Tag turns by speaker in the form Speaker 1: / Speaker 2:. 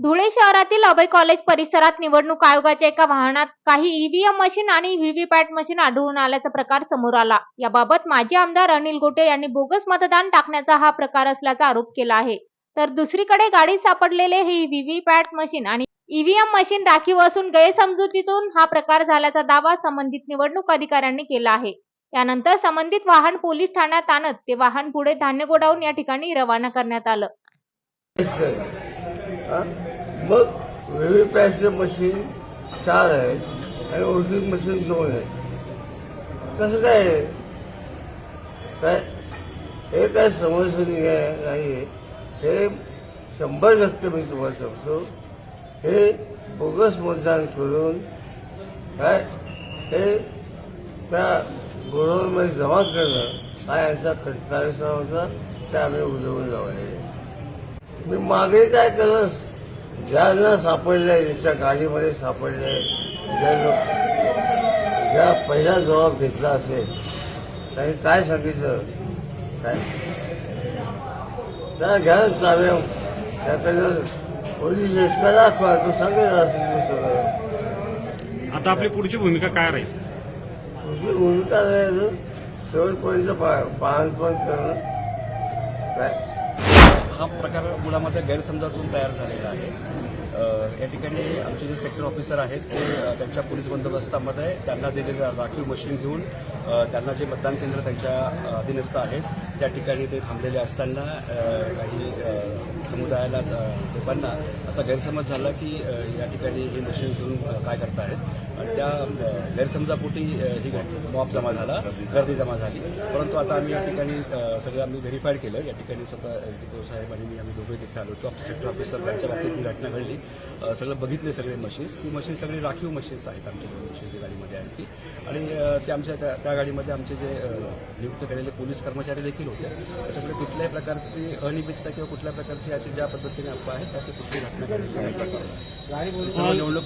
Speaker 1: धुळे शहरातील अभय कॉलेज परिसरात निवडणूक आयोगाच्या एका वाहनात काही ईव्हीएम मशीन आणि व्हीव्हीपॅट मशीन आढळून आल्याचा प्रकार समोर आला. याबाबत माजी आमदार अनिल गोटे यांनी बोगस मतदान टाकण्याचा हा प्रकार असल्याचा आरोप केला आहे. तर दुसरीकडे गाडीत सापडलेले हे व्हीव्हीपॅट मशीन आणि ईव्हीएम मशीन राखीव असून गैरसमजुतीतून हा प्रकार झाल्याचा दावा संबंधित निवडणूक अधिकाऱ्यांनी केला आहे. त्यानंतर संबंधित वाहन पोलीस ठाण्यात आणत ते वाहन पुढे धान्य गोडाऊन या ठिकाणी रवाना करण्यात आलं.
Speaker 2: मग व्हीव्हीपॅटचं मशीन चार आहेत आणि ओटिंग मशीन दोन आहेत. कसं काय आहे? काय? हे काय समस्या नाही आहे नाही हे शंभर टक्के मी तुम्हाला सांगतो. हे बोगस मतदान करून काय? हे त्या गोडाऊनमध्ये जमा करणं हा यांचा कार्यक्रम होता ते आम्ही उजवून लावले मी मागे काय करस? ज्यांना सापडले ज्याच्या गाडीमध्ये सापडले ज्या लोक ज्या पहिला जबाब घेतला असेल त्यांनी काय सांगितलं? काय? त्या घ्या चाव्या. त्याकडे पोलीस एसका दाखवा. तो सांगेल असेल सगळं.
Speaker 3: आता आपली पुढची भूमिका काय राहील?
Speaker 2: दुसरी भूमिका राहायचं शेवटपर्यंत पाहणपण करणं. काय?
Speaker 4: हा प्रकार मुलामध्ये गैरसमजातून तयार झालेला आहे. या ठिकाणी आमचे जे सेक्टर ऑफिसर आहेत ते त्यांच्या पोलीस बंदोबस्तामध्ये त्यांना दिलेल्या राखीव मशीन घेऊन त्यांना जे मतदान केंद्र त्यांच्या अधीनस्थ आहेत त्या ठिकाणी ते थांबलेले असताना काही समुदायाला लोकांना असा गैरसमज झाला की या ठिकाणी हे मशीन घेऊन अ, काय करतायत आणि त्या गैरसमजापोटी ही मॉब जमा झाला गर्दी जमा झाली. परंतु आता आम्ही या ठिकाणी सगळं आम्ही व्हेरीफाईड केलं. या ठिकाणी स्वतः एस डी पी साहेब आणि मी आम्ही दोघे तिथे आलो. होतो सेक्टर ऑफिसर त्यांच्या बाबतीत ही घटना घडली. सगळं बघितले सगळे मशीन्स ती मशीन सगळी राखीव मशीन्स आहेत. आमच्या मशीन्स गाडीमध्ये आहेत ती आणि ते आमच्या त्या त्या गाडीमध्ये आमचे जे नियुक्त केलेले पोलीस कर्मचारी देखील होते. त्याच्यामुळे कुठल्याही प्रकारची अनियमितता किंवा कुठल्या प्रकारची अशी ज्या पद्धतीने अफवा आहेत अशी कुठली घटना निवडणूक